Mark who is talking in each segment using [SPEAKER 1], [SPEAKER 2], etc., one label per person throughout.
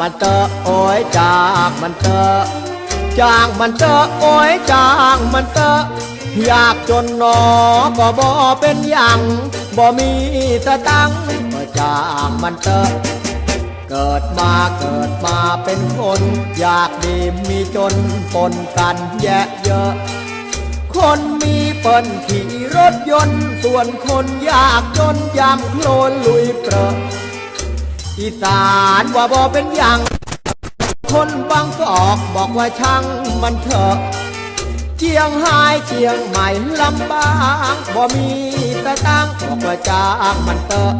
[SPEAKER 1] มันเตอะโอ้ยจากมันเตอะจางมันเตอะโอ้ยจางมันเตอะอยากจนหนอก็บ่เป็นอย่างบ่มีสตังก็จางมันเตอะเกิดมาเกิดมาเป็นคน อยากดีมีจนปนกันแยะเยอะ คนมีเปิ้นขี่รถยนต์ ส่วนคนยากจนยำโคลนลุยเปรอะ อีสานว่าบ่เป็นอย่างคนบางกอกบอกว่าช่างมันเถอะเจียงไฮ้เจียงใหม่ลำบากบ่มีสตางบอกว่าจ้างมันเถอะ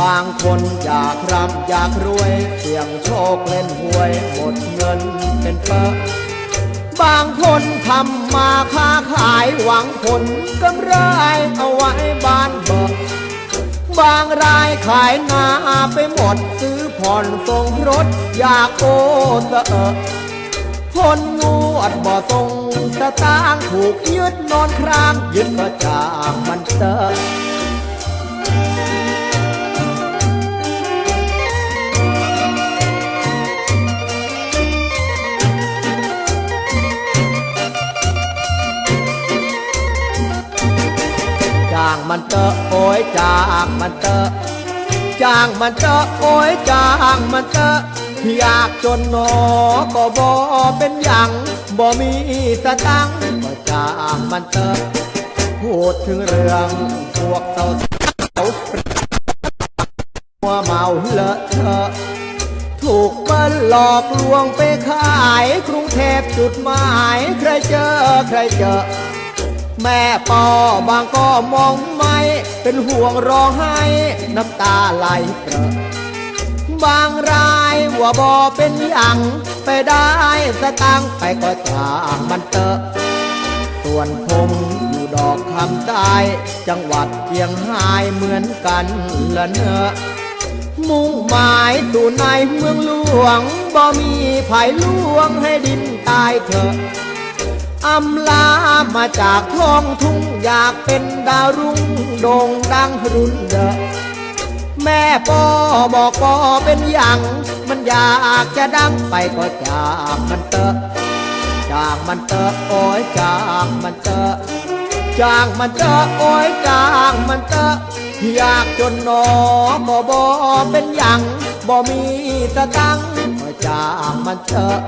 [SPEAKER 1] บางคนอยากร่ำอยากรวย เสี่ยงโชคเล่นหวยหมดเงินเป็นเปอะบางคนทำมาค้าขายหวังผลกำไรเอาไว้บานเบิก บางรายขายนาไปหมดซื้อผ่อนส่งรถ อยากโอเออะคนงูอัดบ่ทรงสตางถูกยึดนอนครางยึดก็จากมันเตอ มันเตอะโอ้ยจางมันเตอะจางมันเตอะโอ้ยจางมันเตอะอยากจนหนอก็บ่เป็นอย่างบ่มีสตังค์ก็จ้างมันเตอะพูดถึงเรื่องพวกเศร้าเมัวเมาเลอะเทอะถูกมันหลอกลวงไปขายกรุงเทพจุดหมาย ใครเจอใครเจอ แม่ปอบางก็มองไม่ เป็นห่วงร้องไห้น้ำตาไหลเปรอะบางรายว่าบอเป็นอย่างไปได้สตังค์ไปก็จากมันเตอะ ส่วนผมอยู่ดอกคำใต้จังหวัดเชียงรายเหมือนกันละเนอะมุ่งหมายสู่ในเมืองหลวงบ่มีภายลวงให้ดินตายเถอะ อำลามาจากท้องทุ่งอยากเป็นดาวรุ่งโด่งดังรุ่นเดอะแม่ปอบอกปอเป็นอย่างมันอยากจะดังไปก็จากมันเตอะจากมันเตอะโอ้ยจากมันเตอะจากมันเตอะโอ้ยจากมันเตอะอยากจนนอก็บอเป็นอย่างบ่มีสตังก็จากมันเตอะ